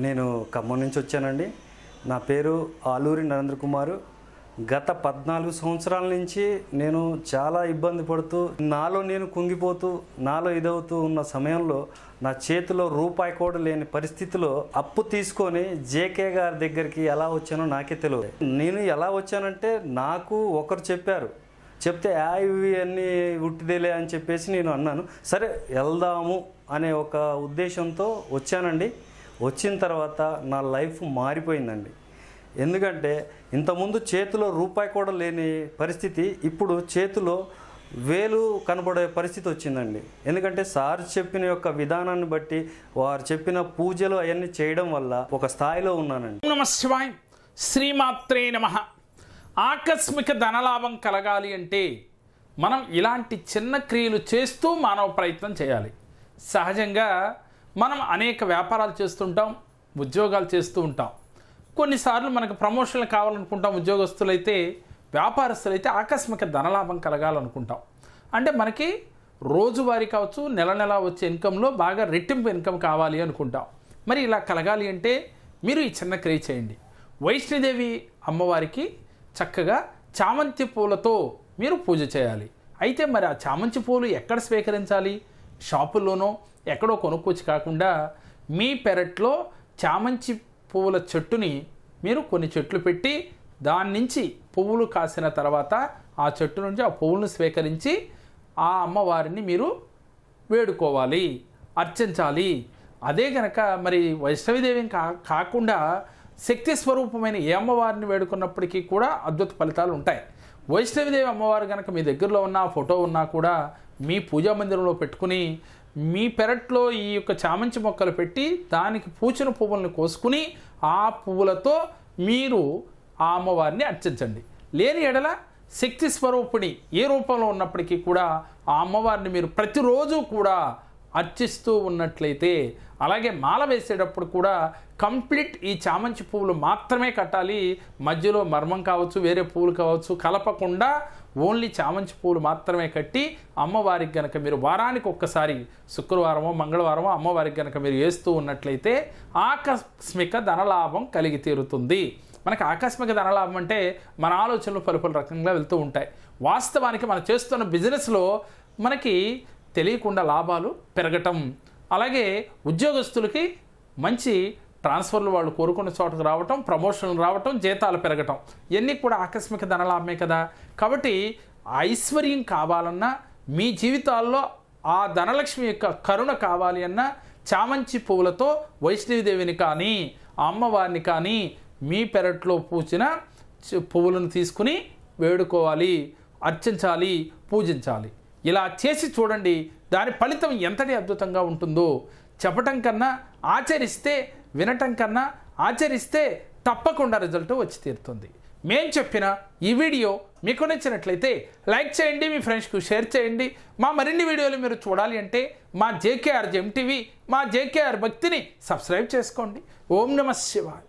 నేను ఖమ్మం నుంచి వచ్చానండి. నా పేరు ఆలూరి నరేంద్ర కుమారు. గత పద్నాలుగు సంవత్సరాల నుంచి నేను చాలా ఇబ్బంది పడుతూ నాలో నేను కుంగిపోతూ నాలో ఇదవుతూ ఉన్న సమయంలో నా చేతిలో రూపాయి కూడా లేని పరిస్థితిలో అప్పు తీసుకొని జేకే గారి దగ్గరికి ఎలా వచ్చానో నాకే తెలియదు. నేను ఎలా వచ్చానంటే నాకు ఒకరు చెప్పారు. చెప్తే "ఆ, ఇవి అన్నీ ఉట్టిదేలే అని చెప్పేసి నేను అన్నాను. సరే వెళ్దాము అనే ఒక ఉద్దేశంతో వచ్చానండి. వచ్చిన తర్వాత నా లైఫ్ మారిపోయిందండి. ఎందుకంటే ఇంతకుముందు చేతిలో రూపాయి కూడా లేని పరిస్థితి ఇప్పుడు చేతిలో వేలు కనబడే పరిస్థితి వచ్చిందండి. ఎందుకంటే సార్ చెప్పిన యొక్క విధానాన్ని బట్టి వారు చెప్పిన పూజలు అవన్నీ చేయడం వల్ల ఒక స్థాయిలో ఉన్నానండి. నమ శివాయ్ శ్రీమాత్రే నమ. ఆకస్మిక ధనలాభం కలగాలి అంటే మనం ఇలాంటి చిన్న క్రియలు చేస్తూ మానవ ప్రయత్నం చేయాలి. సహజంగా మనం అనేక వ్యాపారాలు చేస్తుంటాం ఉద్యోగాలు చేస్తూ ఉంటాం. కొన్నిసార్లు మనకు ప్రమోషన్లు కావాలనుకుంటాం ఉద్యోగస్తులైతే వ్యాపారస్తులైతే ఆకస్మిక ధనలాభం కలగాలనుకుంటాం. అంటే మనకి రోజువారీ కావచ్చు నెల నెల వచ్చే ఇన్కంలో బాగా రెట్టింపు ఇన్కమ్ కావాలి అనుకుంటాం. మరి ఇలా కలగాలి అంటే మీరు ఈ చిన్న క్రియ చేయండి. వైష్ణదేవి అమ్మవారికి చక్కగా చామంతి పూలతో మీరు పూజ చేయాలి. అయితే మరి ఆ చామంతి పూలు ఎక్కడ స్వీకరించాలి? షాపుల్లోనో ఎక్కడో కొనుక్కొచ్చి కాకుండా మీ పెరట్లో చామంతి పువ్వుల చెట్టుని మీరు కొన్ని చెట్లు పెట్టి దాని నుంచి పువ్వులు కాసిన తర్వాత ఆ చెట్టు నుంచి ఆ పువ్వులను స్వీకరించి ఆ అమ్మవారిని మీరు వేడుకోవాలి అర్చించాలి. అదే గనక మరి వైష్ణవిదేవి కా కాకుండా శక్తి స్వరూపమైన ఏ అమ్మవారిని వేడుకున్నప్పటికీ కూడా అద్భుత ఫలితాలు ఉంటాయి. వైష్ణవిదేవి అమ్మవారు కనుక మీ దగ్గరలో ఉన్న ఫోటో ఉన్నా కూడా మీ పూజా మందిరంలో పెట్టుకుని మీ పెరట్లో ఈ యొక్క చామంచి మొక్కలు పెట్టి దానికి పూచిన పువ్వులను కోసుకుని ఆ పువ్వులతో మీరు ఆ అమ్మవారిని అర్చించండి. లేని ఎడల శక్తి స్వరూపిణి ఏ రూపంలో ఉన్నప్పటికీ కూడా ఆ అమ్మవారిని మీరు ప్రతిరోజు కూడా అర్చిస్తూ ఉన్నట్లయితే అలాగే మాల వేసేటప్పుడు కూడా కంప్లీట్ ఈ చామంతి పువ్వులు మాత్రమే కట్టాలి. మధ్యలో మర్మం కావచ్చు వేరే పువ్వులు కావచ్చు కలపకుండా ఓన్లీ చామంతి పువ్వులు మాత్రమే కట్టి అమ్మవారికి గనక మీరు వారానికి ఒక్కసారి శుక్రవారమో మంగళవారమో అమ్మవారికి గనక మీరు వేస్తూ ఉన్నట్లయితే ఆకస్మిక ధనలాభం కలిగి తీరుతుంది. మనకి ఆకస్మిక ధనలాభం అంటే మన ఆలోచనలు పలు పలు రకంగా వెళ్తూ ఉంటాయి. వాస్తవానికి మనం చేస్తున్న బిజినెస్లో మనకి తెలియకుండా లాభాలు పెరగటం. అలాగే ఉద్యోగస్తులకి మంచి ట్రాన్స్ఫర్లు వాళ్ళు కోరుకున్న చోటకు రావటం ప్రమోషన్లు రావటం జీతాలు పెరగటం. ఇవన్నీ కూడా ఆకస్మిక ధనలాభమే కదా. కాబట్టి ఐశ్వర్యం కావాలన్నా మీ జీవితాల్లో ఆ ధనలక్ష్మి యొక్క కరుణ కావాలి అన్నా చామంచి పువ్వులతో వైష్ణవిదేవిని కానీ అమ్మవారిని కానీ మీ పెరట్లో పూచిన పువ్వులను తీసుకుని వేడుకోవాలి అర్చించాలి పూజించాలి. ఇలా చేసి చూడండి దాని ఫలితం ఎంతటి అద్భుతంగా ఉంటుందో. చెప్పటం కన్నా ఆచరిస్తే వినటం కన్నా ఆచరిస్తే తప్పకుండా రిజల్ట్ వచ్చి తీరుతుంది. మేం చెప్పిన ఈ వీడియో మీకు నచ్చినట్లయితే లైక్ చేయండి మీ ఫ్రెండ్స్కు షేర్ చేయండి. మా మరిన్ని వీడియోలు మీరు చూడాలి అంటే మా జేకేఆర్ జెమ్ టీవీ మా జేకేఆర్ భక్తిని సబ్స్క్రైబ్ చేసుకోండి. ఓం నమ శివాయ్.